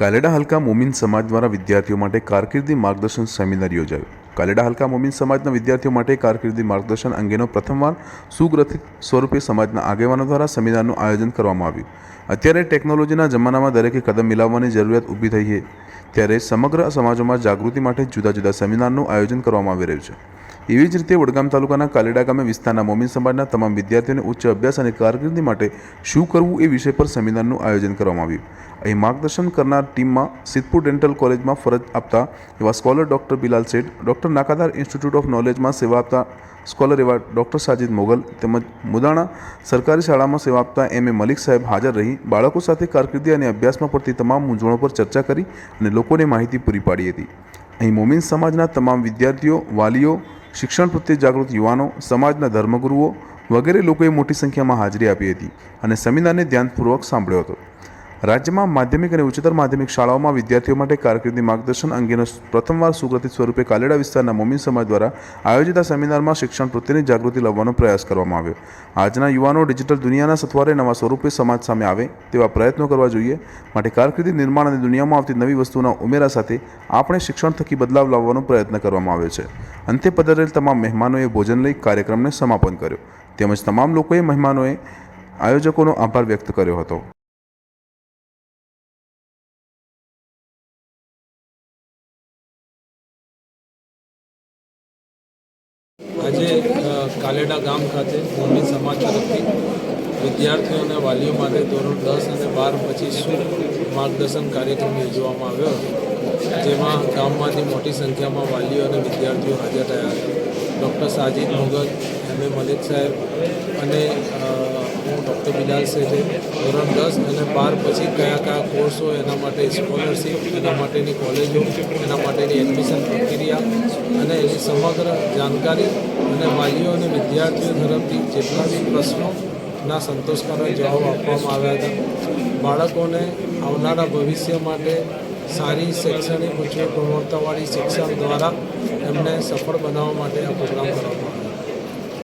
કાલેડા હલકા મોમીન સમાજ દ્વારા વિદ્યાર્થીઓ માટે કારકિર્દી માર્ગદર્શન સેમિનાર યોજાયો. કાલેડા હલકા મોમિન સમાજના વિદ્યાર્થીઓ માટે કારકિર્દી માર્ગદર્શન અંગેનો પ્રથમવાર સુગ્રથિત સ્વરૂપે સમાજના આગેવાનો દ્વારા સેમિનારનું આયોજન કરવામાં આવ્યું. અત્યારે ટેકનોલોજીના જમાનામાં દરેકે કદમ મિલાવવાની જરૂરિયાત ઊભી થઈ છે. ત્યારે સમગ્ર સમાજોમાં જાગૃતિ માટે જુદા જુદા સેમિનારનું આયોજન કરવામાં આવી રહ્યું છે. એવી જ રીતે વડગામ તાલુકાના કાલેડા ગામે વિસ્તારના મોમીન સમાજના તમામ વિદ્યાર્થીઓને ઉચ્ચ અભ્યાસ અને કારકિર્દી માટે શું કરવું એ વિષય પર સેમિનારનું આયોજન કરવામાં આવ્યું. અહીં માર્ગદર્શન કરનાર ટીમમાં સિદ્ધપુર ડેન્ટલ કોલેજમાં ફરજ આપતા એવા scholar doctor Bilal Sheth, doctor Nakadar institute of નોલેજમાં સેવા આપતા સ્કોલર એવા ડૉક્ટર સાજિદ મોગલ તેમજ મુદાણા સરકારી શાળામાં સેવા આપતા એમ. એ. મલિક સાહેબ હાજર રહી, બાળકો સાથે કારકિર્દી અને અભ્યાસમાં પડતી તમામ મૂંઝવણો પર ચર્ચા કરી અને લોકોને માહિતી પૂરી પાડી હતી. અહીં મોમીન સમાજના તમામ વિદ્યાર્થીઓ, વાલીઓ શિક્ષણ પ્રત્યે જાગૃત યુવાનો, સમાજના ધર્મગુરુઓ વગેરે લોકોએ મોટી સંખ્યામાં હાજરી આપી હતી અને સેમિનારને ધ્યાનપૂર્વક સાંભળ્યો હતો. રાજ્યમાં માધ્યમિક અને ઉચ્ચતર માધ્યમિક શાળાઓમાં વિદ્યાર્થીઓ માટે કારકિર્દી માર્ગદર્શન અંગેનો પ્રથમવાર સુગ્રથિત સ્વરૂપે કાલેડા વિસ્તારના મોમીન સમાજ દ્વારા આયોજિત આ સેમિનારમાં શિક્ષણ પ્રત્યેની જાગૃતિ લાવવાનો પ્રયાસ કરવામાં આવ્યો. આજના યુવાનો ડિજિટલ દુનિયાના સથવારે નવા સ્વરૂપે સમાજ સામે આવે તેવા પ્રયત્નો કરવા જોઈએ. માટે કારકિર્દી નિર્માણ અને દુનિયામાં આવતી નવી વસ્તુના ઉમેરા સાથે આપણે શિક્ષણ થકી બદલાવ લાવવાનો પ્રયત્ન કરવામાં આવ્યો છે. અંતે પધારેલ તમામ મહેમાનોએ ભોજન લઈ કાર્યક્રમને સમાપન કર્યો. તેમજ તમામ લોકોએ મહેમાનોએ આયોજકોનો આભાર વ્યક્ત કર્યો હતો. આજે કાલેડા ગામ ખાતે મોરબી સમાજ તરફથી વિદ્યાર્થીઓ અને વાલીઓ માટે ધોરણ દસ અને બાર શું માર્ગદર્શન કાર્યક્રમ યોજવામાં આવ્યો હતો. જેમાં ગામમાંથી મોટી સંખ્યામાં વાલીઓ અને વિદ્યાર્થીઓ હાજર રહ્યા doctor Sajid Mughal M. A. Malik સાહેબ અને હું ડૉક્ટર બિલાલ શેઠે ધોરણ દસ અને બાર પછી કયા કયા કોર્સો એના માટે સ્કોલરશીપ એના માટેની કોલેજો, એના માટેની એડમિશન પ્રક્રિયા અને એની સમગ્ર જાણકારી અને વાલીઓ અને વિદ્યાર્થીઓ તરફથી જેટલા બી પ્રશ્નોના સંતોષકારક જવાબ આપવામાં આવ્યા હતા. બાળકોને આવનારા ભવિષ્ય માટે સારી શૈક્ષણિક ઉચ્ચ ગુણવત્તાવાળી શિક્ષણ દ્વારા એમને સફળ બનાવવા માટે આ પ્રોગ્રામ કરવામાં આવ્યો.